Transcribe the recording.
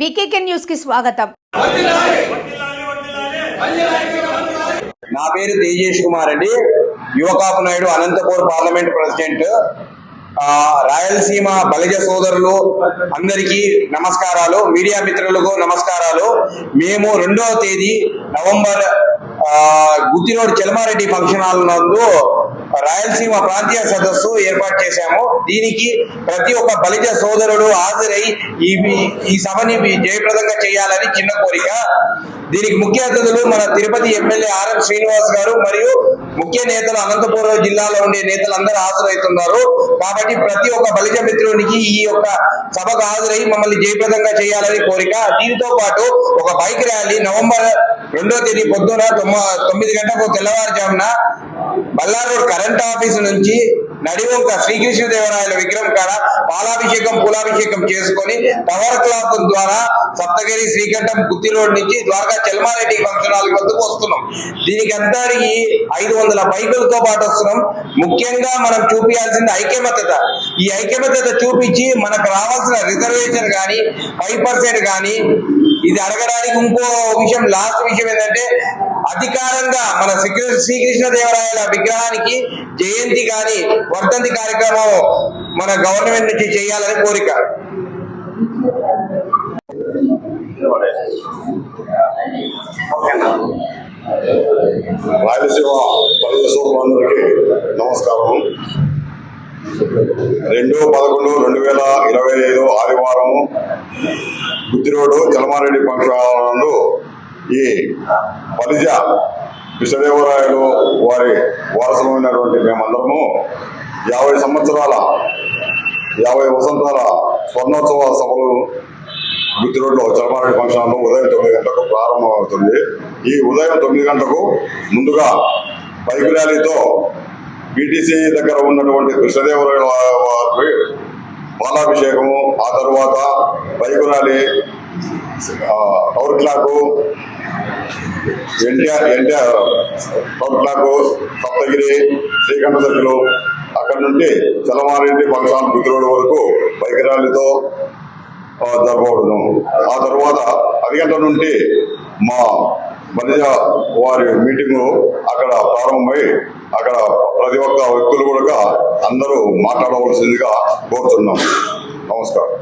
వికేకే న్యూస్కి స్వాగతం. నా పేరు తేజేష్ కుమార్ అండి యువకాపు నాయుడు అనంతపూర్ పార్లమెంట్ ప్రెసిడెంట్. రాయలసీమ బలిజ సోదరులు అందరికీ నమస్కారాలు మీడియా మిత్రులకు నమస్కారాలు. మేము రెండవ తేదీ November Gutti road Chelamareddy function hall నందు రాయలసీమ ప్రాంతీయ సదస్సు ఏర్పాటు చేశాము. దీనికి ప్రతి ఒక్క బలిజ సోదరుడు హాజరై ఈ ఈ సభని జయప్రదంగా చేయాలని చిన్న కోరిక. దీనికి ముఖ్య అతిథులు మన తిరుపతి ఎమ్మెల్యే ఆర్ఎం శ్రీనివాస్ గారు మరియు ముఖ్య నేతలు అనంతపురం జిల్లాలో ఉండే నేతలు అందరూ హాజరవుతున్నారు. కాబట్టి ప్రతి ఒక్క బలిజ మిత్రునికి ఈ యొక్క సభకు హాజరై మమ్మల్ని జయప్రదంగా చేయాలని కోరిక. దీనితో పాటు ఒక బైక్ ర్యాలీ నవంబర్ రెండో తేదీ పొద్దున తొమ్మ- తొమ్మిది గంటలకు తెల్లవారుజామున బల్లార్ రోడ్ కరెంట్ ఆఫీస్ నుంచి నడివంక శ్రీకృష్ణదేవరాయల విగ్రహం కాడ పాలాభిషేకం పూలాభిషేకం చేసుకొని టవర్ క్లాక్ ద్వారా సప్తగిరి శ్రీకంఠం గుత్తి రోడ్ నుంచి ద్వారకా చెల్మారెడ్డి ఫంక్షన్ హాల్ వద్దకు వస్తున్నాం. దీనికి అంతరికి ఐదు వందల బైకులతో పాటు వస్తున్నాం. ముఖ్యంగా మనం చూపించాల్సింది ఐక్యమత్యత. ఈ ఐక్యమత్యత చూపించి మనకు రావాల్సిన రిజర్వేషన్ కానీ ఫైవ్ పర్సెంట్ కానీ ఇది అడగడానికి ఇంకో విషయం లాస్ట్ విషయం ఏంటంటే అధికారంగా మన శ్రీకృష్ణ శ్రీకృష్ణదేవరాయల విగ్రహానికి జయంతి కానీ వర్ధంతి కార్యక్రమం మన గవర్నమెంట్ నుంచి చేయాలని కోరిక. రాయలసీమ పల్లె సోదరులందరికీ నమస్కారం రెండు పదకొండు రెండు వేల ఇరవై ఐదు ఆదివారం బుద్ధిరోడ్డు జలమారెడ్డి ఫంక్షన్ ఈ పరిజ కృష్ణదేవరాయలు వారి వారసమైనటువంటి మేమందరము యాభై సంవత్సరాల యాభై వసంతాల స్వర్ణోత్సవ సభలు గుర్తిరోడ్లో చలమారెడ్డి ఫంక్షన్ హాల్లో ఉదయం తొమ్మిది గంటలకు ప్రారంభమవుతుంది. ఈ ఉదయం తొమ్మిది గంటలకు ముందుగా బైక్ ర్యాలీతో బీటీసీ దగ్గర ఉన్నటువంటి కృష్ణదేవరాయల వారి పాలాభిషేకము ఆ తర్వాత bike rally power clock NTR NTR tower clock Saptagiri Srikanta అక్కడి అక్కడ నుండి తెలమారెడ్డి ఫంక్షన్ హాల్ వరకు వైఖరాలతో ఆ, జరపబడును. ఆ తర్వాత పది గంటల నుండి మా బలిజ వారి మీటింగు అక్కడ ప్రారంభమై అక్కడ ప్రతి ఒక్క వ్యక్తులు కూడా అందరూ మాట్లాడవలసిందిగా కోరుతున్నాం. నమస్కారం.